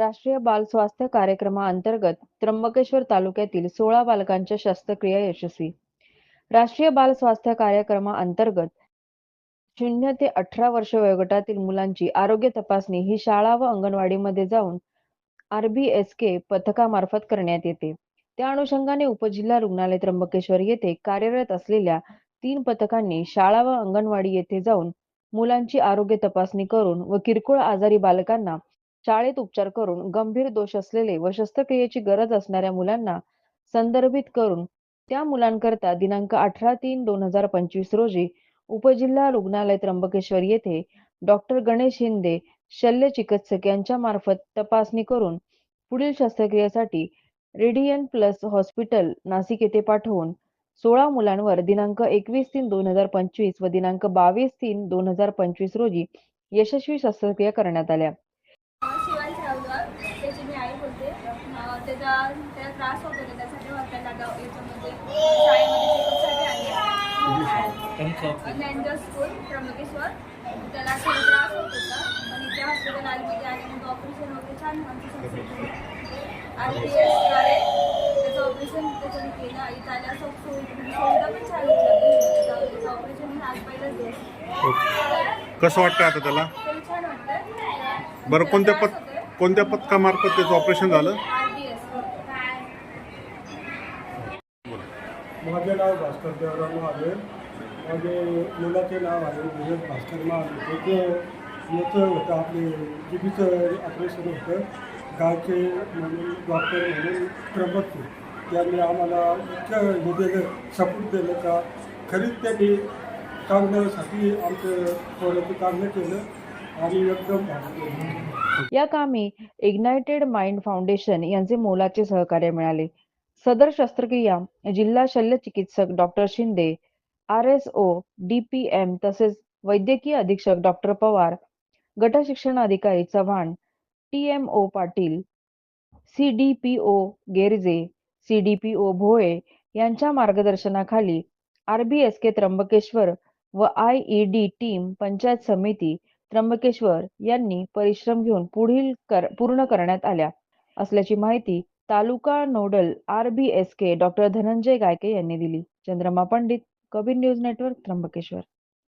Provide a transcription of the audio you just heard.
राष्ट्रीय बाल स्वास्थ्य कार्यक्रमाअंतर्गत त्र्यंबकेश्वर तालुक्यातील सोळा बालकांच्या शस्त्रक्रिया यशस्वी. राष्ट्रीय बाल स्वास्थ्य कार्यक्रमाअंतर्गत शून्य ते अठरा वर्ष वयोगटातील मुलांची आरोग्य तपासणी ही शाळा व अंगणवाडीमध्ये जाऊन आरबीएसके पथकामार्फत करण्यात येते. त्या अनुषंगाने उपजिल्हा रुग्णालय त्र्यंबकेश्वर येथे कार्यरत असलेल्या तीन पथकांनी शाळा व अंगणवाडी येथे जाऊन मुलांची आरोग्य तपासणी करून व किरकोळ आजारी बालकांना शाळेत उपचार करून गंभीर दोष असलेले व शस्त्रक्रियेची गरज असणाऱ्या मुलांना संदर्भित करून त्या मुलांकरता दिनांक अठरा तीन दोन हजार पंचवीस रोजी उपजिल्हा रुग्णालय त्र्यंबकेश्वर येथे डॉक्टर गणेश शिंदे शल्य चिकित्सक यांच्या मार्फत तपासणी करून पुढील शस्त्रक्रियेसाठी रेडियन प्लस हॉस्पिटल नाशिक येथे पाठवून सोळा मुलांवर दिनांक एकवीस तीन दोन हजार पंचवीस व दिनांक बावीस तीन दोन हजार पंचवीस रोजी यशस्वी शस्त्रक्रिया करण्यात आल्या. अं, त्याचा त्याला त्रास होत होता त्यासाठी हॉस्पिटल गाव याच्यामध्ये शाळेमध्ये चेकअपसाठी आले लँजर स्कूल त्र्यंबकेश्वर त्याला थोडा त्रास होत होता. पण इथे हॉस्पिटल आलमध्ये आल्यानंतर ऑपरेशन वगैरे छान आमची आर पी एसद्वारे त्याचं ऑपरेशन त्याच्याने केलं इथं आल्यास सुविधा पण छान उपलब्ध होती. त्याचं ऑपरेशन आज पहिलाच दिवस. कसं वाटतं आता त्याला? त्याला छान वाटतं बरं कोणत्या पद कोणत्या पथकामार्फत त्याचं ऑपरेशन झालं आर पी एस माझे नाव भास्कर देवराव महादेव माझे मुलाचे नाव आहे विजय भास्कर महादेव ते याचं होतं आपले जीबीचं ऑपरेशन होतं. गावचे म्हणून डॉक्टर म्हणून त्र्यंबकचे त्यांनी आम्हाला इतकं हे दिलं सपोर्ट दिलं का? खरीच त्यांनी चांगल्यासाठी आमचं थोडंसं चांगलं केलं. आणि एकदम भारी या कामी इग्नायटेड माइंड फाउंडेशन यांचे मोलाचे सहकार्य मिळाले. सदर शस्त्रक्रिया जिल्हा शल्य चिकित्सक doctor Shinde R S O D P M तसेच वैद्यकीय अधीक्षक डॉक्टर पवार गट शिक्षण अधिकारी Chavan T M O Patil C D P O Gerje C D P O Bhoye यांच्या मार्गदर्शनाखाली R B S K Trimbakeshwar व I E D team Panchayat Samiti Trimbakeshwar यांनी परिश्रम घेऊन पुढील कर, पूर्ण करण्यात आल्या असल्याची माहिती taluka nodal RBSK doctor Dhananjay Gayke यांनी दिली. Chandrama Pandit Kabir news network Trimbakeshwar.